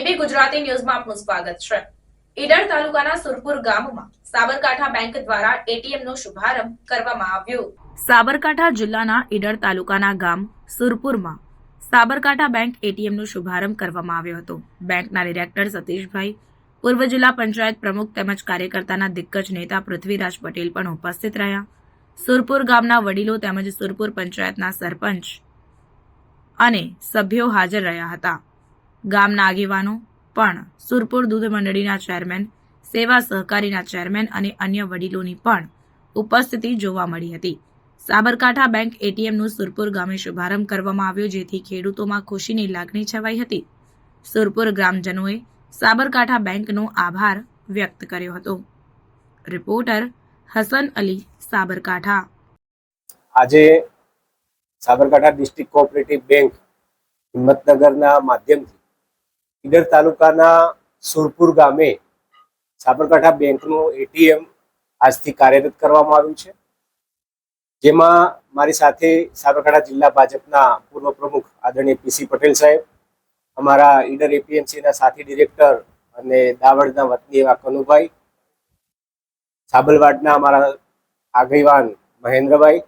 ગુજરાતી ન્યૂઝમાં આપનું સ્વાગત છે. ઈડર તાલુકાના સુરપુર ગામમાં સાબરકાંઠા બેંક દ્વારા એટીએમ શુભારંભ કરવામાં આવ્યો. સાબરકાંઠા જિલ્લાના ઈડર તાલુકાના ગામ સુરપુરમાં સાબરકાંઠા બેંક એટીએમ શુભારંભ કરવામાં આવ્યો હતો. બેંકના ડિરેક્ટર સતીશભાઈ, પૂર્વ જિલ્લા પંચાયત પ્રમુખ તેમજ કાર્યકર્તાના દિગ્ગજ નેતા પૃથ્વીરાજ પટેલ પણ ઉપસ્થિત રહ્યા. સુરપુર ગામના વડીલો તેમજ સુરપુર પંચાયતના સરપંચ અને સભ્યો હાજર રહ્યા હતા. ગામના આગેવાનો, પણ સુરપુર દૂધ મંડળીના ચેરમેન, સેવા સહકારીના ચેરમેન અને અન્ય વડીલોની પણ ઉપસ્થિતિ જોવા મળી હતી. સાબરકાંઠા બેંક એટીએમનું સુરપુર ગામે શુભારંભ કરવામાં આવ્યો, જેથી ખેડૂતોમાં ખુશીની લાગણી છવાઈ હતી. સુરપુર ગ્રામજનોએ સાબરકાંઠા બેંકનો આભાર વ્યક્ત કર્યો હતો. રિપોર્ટર હસન અલી, સાબરકાંઠા. આજે સાબરકાંઠા ડિસ્ટ્રિક્ટ કોઓપરેટિવ બેંક હિંમતનગરના માધ્યમથી ઈડર તાલુકાના સુરપુર ગામે સાબરકાંઠા બેંકનું એટીએમ આજથી કાર્યરત કરવામાં આવ્યું છે. જેમાં મારી સાથે સાબરકાંઠા જિલ્લા ભાજપના પૂર્વ પ્રમુખ આદરણીય પીસી પટેલ સાહેબ, અમારા ઈડર એપીએમસીના સાથી ડિરેક્ટર અને દાવડના વતની એવા કનુભાઈ સાબલવાડના અમારા આગેવાન મહેન્દ્રભાઈ,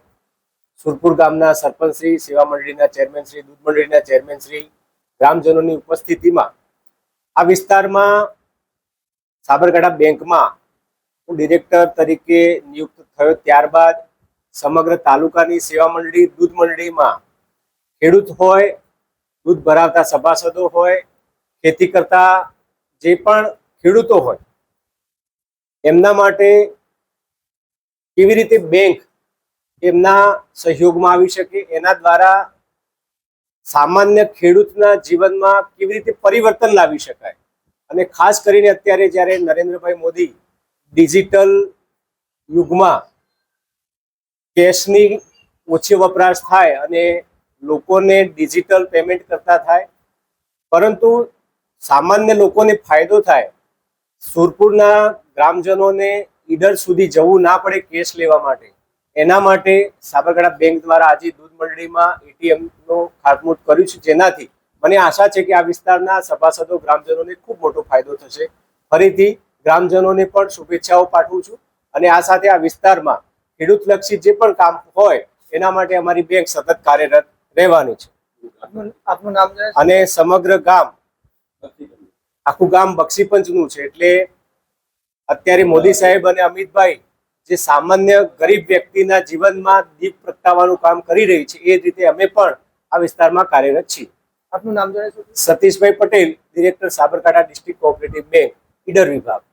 સુરપુર ગામના સરપંચશ્રી સેવા મંડળીના ચેરમેન શ્રી, દૂધ મંડળીના ચેરમેન શ્રી, ગ્રામજનોની ઉપસ્થિતિમાં આ વિસ્તારમાં સાબરકાંઠા બેંકમાં હું ડિરેક્ટર તરીકે નિયુક્ત થયો ત્યારબાદ સમગ્ર તાલુકાની સેવા મંડળી, દૂધ મંડળીમાં ખેડૂત હોય, દૂધ ભરાવતા સભાસદો હોય, ખેતી કરતા જે પણ ખેડૂતો હોય, એમના માટે કેવી રીતે બેંક એમના સહયોગમાં આવી શકે, એના દ્વારા સામાન્ય ખેડૂતના જીવનમાં કેવી રીતે પરિવર્તન લાવી શકાય? અને ખાસ કરીને અત્યારે જ્યારે નરેન્દ્રભાઈ મોદી ડિજિટલ યુગમાં કેશની ઓછી વપરાશ થાય અને લોકોને ડિજિટલ પેમેન્ટ કરતા થાય, પરંતુ સામાન્ય લોકોને ફાયદો થાય, સુરપુરના ગ્રામજનોને ઈડર સુધી જવું ના પડે કેશ લેવા માટે. એના માટે સાબરકાંઠા બેંક દ્વારા આજે દૂધ મંડળીમાં એટીએમ નો ખાતમુહૂર્ત કર્યું છે. જેનાથી મને આશા છે કે આ વિસ્તારના સભાસદો ગ્રામજનોને ખૂબ મોટો ફાયદો થશે. ફરીથી ગ્રામજનોને પણ શુભેચ્છાઓ પાઠવું છું અને આ સાથે આ વિસ્તારમાં ખેડૂતલક્ષી જે પણ કામ હોય એના માટે અમારી બેંક સતત કાર્યરત રહેવાની છે. અને સમગ્ર ગામ આખું ગામ બક્ષીપંચનું છે. એટલે અત્યારે મોદી સાહેબ અને અમિતભાઈ જે સામાન્ય ગરીબ વ્યક્તિના જીવનમાં દીપ પ્રગટાવવાનું કામ કરી રહી છે, એ રીતે અમે પણ આ વિસ્તારમાં કાર્યરત છીએ. આપનું નામ જણાવશો Satishbhai Patel director Sabarkantha district cooperative bank Idar વિભાગ.